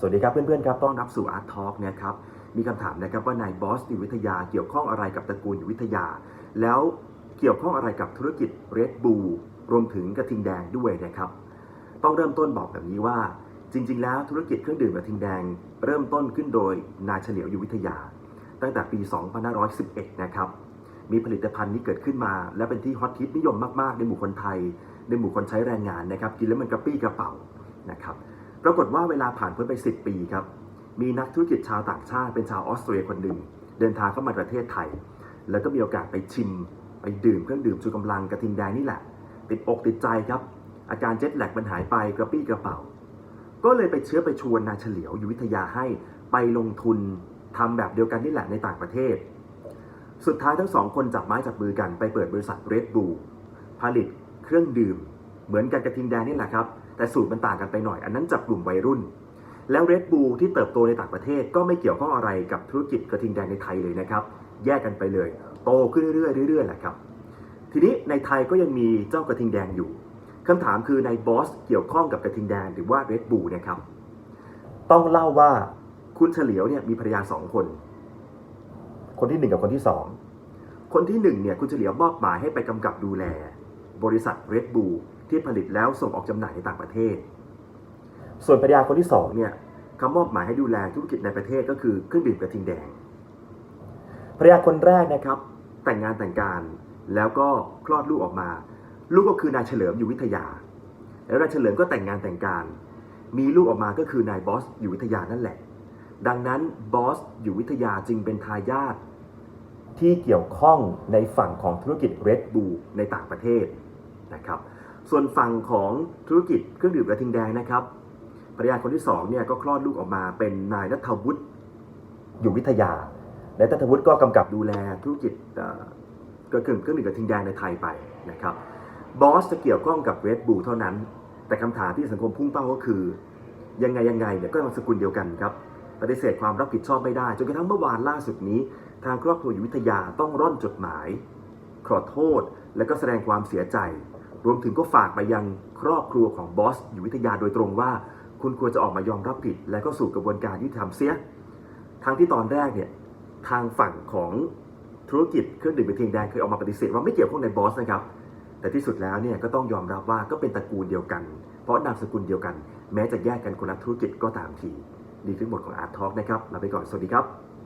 สวัสดีครับเพื่อนๆครับต้อนรับสู่ Art Talk นะครับ มีคำถามนะครับว่านายบอสอยู่วิทยาเกี่ยวข้องอะไรกับตระกูลอยู่วิทยา แล้วเกี่ยวข้องอะไรกับธุรกิจ Red Bull รวมถึงกระทิงแดงด้วยนะครับ ต้องเริ่มต้นบอกแบบนี้ว่า จริง ๆ แล้วธุรกิจเครื่องดื่มกระทิงแดง เริ่มต้นขึ้นโดยนายเฉลียวอยู่วิทยา ตั้งแต่ปี 2511 นะครับ มีผลิตภัณฑ์นี้เกิดขึ้นมา และเป็นที่ฮอตฮิตนิยมมากๆในหมู่คนไทย ในหมู่คนใช้แรงงานนะครับกินแล้วมันกระปี้กระเป๋านะครับ ปรากฏว่าเวลาผ่านพ้นไป 10 ปีครับ มีนักธุรกิจชาวต่างชาติเป็นชาวออสเตรียคนหนึ่ง เดินทางเข้ามาประเทศไทย แล้วก็มีโอกาสไปชิม ไปดื่มเครื่องดื่มชูกำลังกระทิงแดงนี่แหละ ติดอกติดใจครับ อาการเจ็ตแลกมันหายไปกระปี้กระเป๋า ก็เลยไปเชื้อไปชวนนายเฉลียวอยู่วิทยาให้ไปลงทุนทำแบบเดียวกันนี่แหละในต่างประเทศ สุดท้ายทั้งสองคนจับไม้จับมือกันไปเปิดบริษัท Red Bull ผลิตเครื่องดื่ม เหมือนกันกระทิงแดงนี่แหละครับ แต่สูตรมันต่างกันไปหน่อย อันนั้นจับกลุ่มวัยรุ่น แล้ว Red Bull ที่เติบโตในต่างประเทศก็ไม่เกี่ยวข้องอะไรกับธุรกิจกระทิงแดงในไทยเลยนะครับ แยกกันไปเลย โตขึ้นเรื่อยๆเรื่อยๆแหละครับ ทีนี้ในไทยก็ยังมีเจ้ากระทิงแดงอยู่คำถามคือในบอสเกี่ยวข้องกับกระทิงแดงหรือว่า Red Bull นะครับ ต้องเล่าว่าคุณเฉลียวเนี่ยมีภรรยาสองคน คนที่หนึ่งกับคนที่สองคนที่หนึ่งเนี่ยคุณเฉลียวมอบหมายให้ไปกำกับดูแล บริษัท Red Bull ที่ผลิตแล้วส่งออกจำหน่ายในต่างประเทศ ส่วนภรรยาคนที่สองเนี่ยเขามอบหมายให้ดูแลธุรกิจในประเทศก็คือเครื่องดื่มกระทิงแดงภรรยาคนแรกนะครับแต่งงานแต่งการแล้วก็คลอดลูกออกมา ลูกก็คือนายเฉลิมอยู่วิทยา แล้วนายเฉลิมก็แต่งงานแต่งการ มีลูกออกมาก็คือนายบอสอยู่วิทยานั่นแหละ ดังนั้นบอสอยู่วิทยาจึงเป็นทายาทที่เกี่ยวข้องในฝั่งของธุรกิจ Red Bull ในต่างประเทศนะครับ ส่วนฝั่งของธุรกิจเครื่องดื่มกระทิงแดงนะครับภรรยาคนที่สองเนี่ยก็คลอดลูกออกมาเป็นนายนัทวุฒิอยู่วิทยา และนัทวุฒิก็กำกับดูแลธุรกิจเก็คือเครื่องดื่มกระทิงแดงในไทยไปนะครับบอสจะเกี่ยวข้องกับ Red Bull เท่านั้น แต่คำถามที่สังคมพุ่งเป้าก็คือ ยังไงยังไงเนี่ยก็นามสกุลเดียวกันครับปฏิเสธความรับผิดชอบไม่ได้จนกระทั่งเมื่อวานล่าสุดนี้ ทางครอบครัวอยู่วิทยาต้องร่อนจดหมาย ขอโทษและก็แสดงความเสียใจ รวมถึงก็ฝากไปยังครอบครัวของบอสอยู่วิทยาโดยตรงว่า คุณควรจะออกมายอมรับผิด และก็สู่กระบวนการยุติธรรมเสีย ทั้งที่ตอนแรกเนี่ยทางฝั่งของธุรกิจเครื่องดื่มกระทิงแดงเคยออกมาปฏิเสธว่าไม่เกี่ยวข้องในบอสนะครับ แต่ที่สุดแล้วเนี่ยก็ต้องยอมรับว่าก็เป็นตระกูลเดียวกัน เพราะนามสกุลเดียวกัน แม้จะแยกกันคนละธุรกิจก็ตามทีดีทั้งหมดของ Art Talk นะครับลาไปก่อนสวัสดีครับ